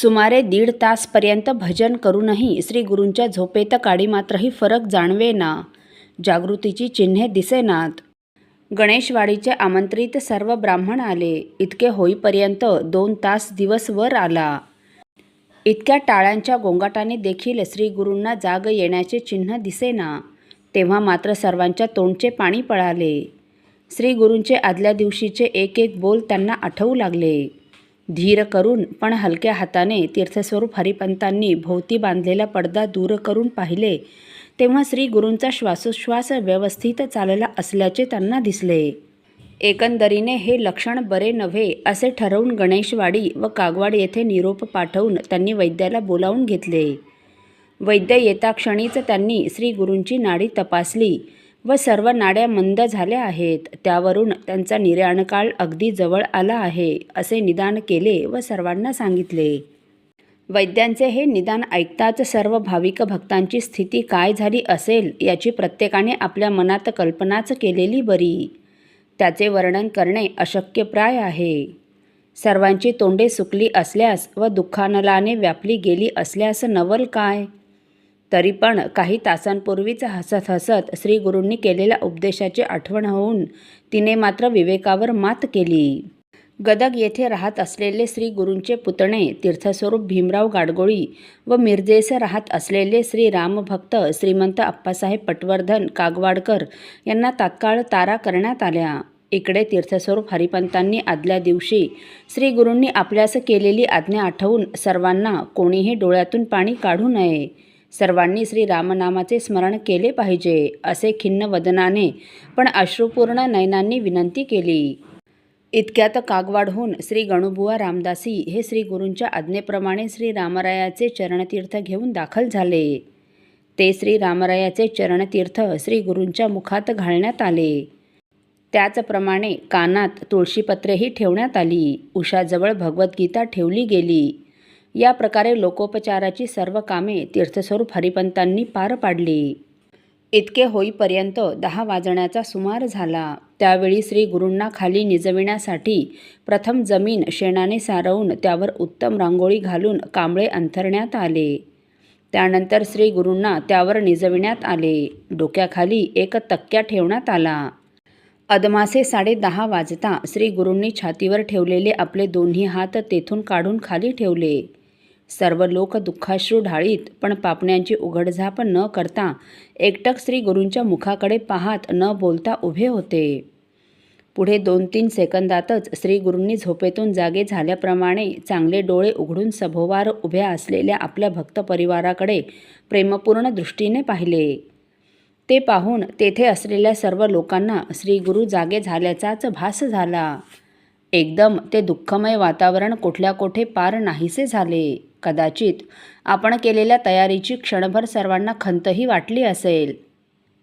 सुमारे दीड तासपर्यंत भजन करूनही श्री गुरूंच्या झोपेत काडी मात्रही फरक जाणवेना. जागृतीची चिन्हे दिसेनात. गणेशवाडीचे आमंत्रित सर्व ब्राह्मण आले. इतके होईपर्यंत दोन तास दिवस वर आला. इतक्या टाळ्यांच्या गोंगाटाने देखील श्रीगुरूंना जाग येण्याचे चिन्ह दिसेना. तेव्हा मात्र सर्वांच्या तोंडचे पाणी पळाले. श्रीगुरूंचे आदल्या दिवशीचे एक एक बोल त्यांना आठवू लागले. धीर करून पण हलक्या हाताने तीर्थस्वरूप हरिपंतांनी भोवती बांधलेला पडदा दूर करून पाहिले. तेव्हा श्री गुरूंचा श्वासोच्छ्वास व्यवस्थित चालला असल्याचे त्यांना दिसले. एकंदरीने हे लक्षण बरे नव्हे असे ठरवून गणेशवाडी व कागवाड येथे निरोप पाठवून त्यांनी वैद्याला बोलावून घेतले. वैद्य येता क्षणीच त्यांनी श्री गुरूंची नाडी तपासली. व सर्व नाड्या मंद झाल्या आहेत. त्यावरून त्यांचा निर्याणकाळ अगदी जवळ आला आहे असे निदान केले व सर्वांना सांगितले. वैद्यांचे हे निदान ऐकताच सर्व भाविक भक्तांची स्थिती काय झाली असेल याची प्रत्येकाने आपल्या मनात कल्पनाच केलेली बरी. त्याचे वर्णन करणे अशक्यप्राय आहे. सर्वांची तोंडे सुकली असल्यास व दुःखानलाने व्यापली गेली असल्यास नवल काय? तरी पण काही तासांपूर्वीच हसत हसत श्रीगुरूंनी केलेल्या उपदेशाची आठवण होऊन तिने मात्र विवेकावर मात केली. गदग येथे राहत असलेले श्री गुरूंचे पुतणे तीर्थस्वरूप भीमराव गाडगोळी व मिरजेस राहत असलेले श्री रामभक्त श्रीमंत अप्पासाहेब पटवर्धन कागवाडकर यांना तात्काळ तारा करण्यात आल्या. इकडे तीर्थस्वरूप हरिपंतांनी आदल्या दिवशी श्री गुरूंनी आपल्यास केलेली आज्ञा आठवून सर्वांना कोणीही डोळ्यातून पाणी काढू नये. सर्वांनी श्री रामनामाचे स्मरण केले पाहिजे असे खिन्न वदनाने पण अश्रुपूर्ण नयनांनी विनंती केली. इतक्यात कागवाडहून श्री गणुबुवा रामदासी हे श्री गुरूंच्या आज्ञेप्रमाणे श्री रामरायाचे चरणतीर्थ घेऊन दाखल झाले. ते श्री रामरायाचे चरणतीर्थ श्री गुरूंच्या मुखात घालण्यात आले. त्याचप्रमाणे कानात तुळशीपत्रेही ठेवण्यात आली. उषाजवळ भगवद्गीता ठेवली गेली. या प्रकारे लोकोपचाराची सर्व कामे तीर्थस्वरूप हरिपंतांनी पार पाडली. इतके होईपर्यंत दहा वाजण्याचा सुमार झाला. त्यावेळी श्री गुरूंना खाली निजविण्यासाठी प्रथम जमीन शेणाने सारवून त्यावर उत्तम रांगोळी घालून कांबळे अंथरण्यात आले. त्यानंतर श्री गुरूंना त्यावर निजविण्यात आले. डोक्याखाली एक तक्क्या ठेवण्यात आला. अदमासे साडे दहा वाजता श्री गुरूंनी छातीवर ठेवलेले आपले दोन्ही हात तेथून काढून खाली ठेवले. सर्व लोक दुःखाश्रू ढाळीत पण पापण्यांची उघडझाप न करता एकटक श्री गुरूंच्या मुखाकडे पाहात न बोलता उभे होते. पुढे दोन तीन सेकंदातच श्रीगुरूंनी झोपेतून जागे झाल्याप्रमाणे चांगले डोळे उघडून सभोवार उभ्या असलेल्या आपल्या भक्त परिवाराकडे प्रेमपूर्ण दृष्टीने पाहिले. ते पाहून तेथे असलेल्या सर्व लोकांना श्रीगुरु जागे झाल्याचाच भास झाला. एकदम ते दुःखमय वातावरण कुठल्या कोठे पार नाहीसे झाले. कदाचित. आपण केलेल्या तयारीची क्षणभर सर्वांना खंतही वाटली असेल.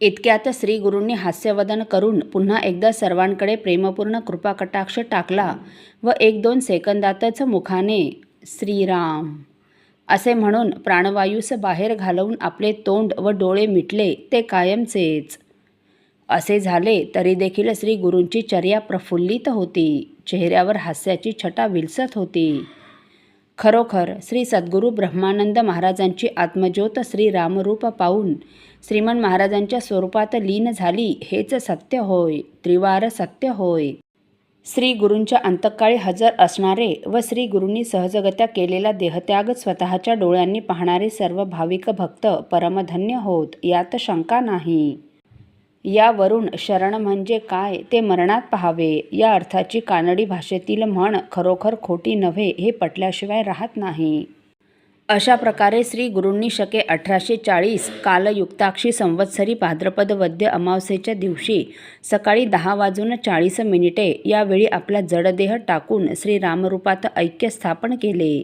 इतक्यात श्री गुरूंनी हास्यवदन करून पुन्हा एकदा सर्वांकडे प्रेमपूर्ण कृपाकटाक्ष टाकला व एक दोन सेकंदातच मुखाने श्रीराम असे म्हणून प्राणवायूस बाहेर घालवून आपले तोंड व डोळे मिटले ते कायमचेच. असे झाले तरी देखील श्री गुरूंची चर्या प्रफुल्लित होती. चेहऱ्यावर हास्याची छटा विलसत होती. खरोखर श्री सद्गुरू ब्रह्मानंद महाराजांची आत्मज्योत श्री रामरूप पाहून श्रीमन महाराजांच्या स्वरूपात लीन झाली हेच सत्य होय त्रिवार सत्य होय. श्री गुरूंच्या अंतकाळी हजर असणारे व श्री गुरूंनी सहजगत्या केलेला देहत्याग स्वतःच्या डोळ्यांनी पाहणारे सर्व भाविक भक्त परमधन्य होत यात शंका नाही. यावरून शरण म्हणजे काय ते मरणात पाहावे. या अर्थाची कानडी भाषेतील म्हण खरोखर खोटी नव्हे हे पटल्याशिवाय राहत नाही. अशा प्रकारे श्री गुरूंनी शके अठराशे चाळीस कालयुक्ताक्षी संवत्सरी भाद्रपद वद्य अमावस्येच्या दिवशी सकाळी दहा वाजून चाळीस मिनिटे यावेळी आपला जडदेह टाकून श्री रामरूपात ऐक्य स्थापन केले.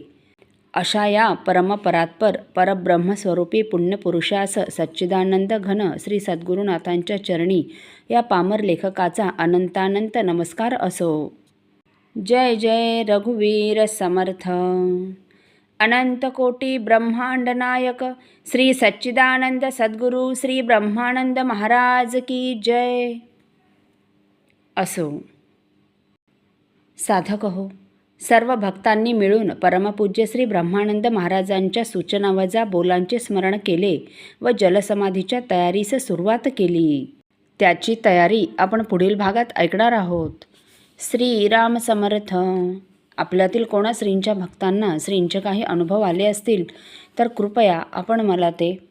अशा या परमपरात्पर परब्रह्मस्वरूपी पुण्यपुरुषास सच्चिदानंद घन श्री सद्गुरुनाथांच्या चरणी या पामर लेखकाचा अनंतानंत नमस्कार असो. जय जय रघुवीर समर्थ. अनंत कोटी ब्रह्मांड नायक श्री सच्चिदानंद सद्गुरू श्री ब्रह्मानंद महाराज की जय. असो. साधक हो. सर्व भक्तांनी मिळून परमपूज्य श्री ब्रह्मानंद महाराजांच्या सूचनावजा बोलांचे स्मरण केले व जलसमाधीच्या तयारीस सुरुवात केली. त्याची तयारी आपण पुढील भागात ऐकणार आहोत. श्रीराम समर्थ. आपल्यातील कोणा श्रींच्या भक्तांना श्रींचे काही अनुभव आले असतील तर कृपया आपण मला ते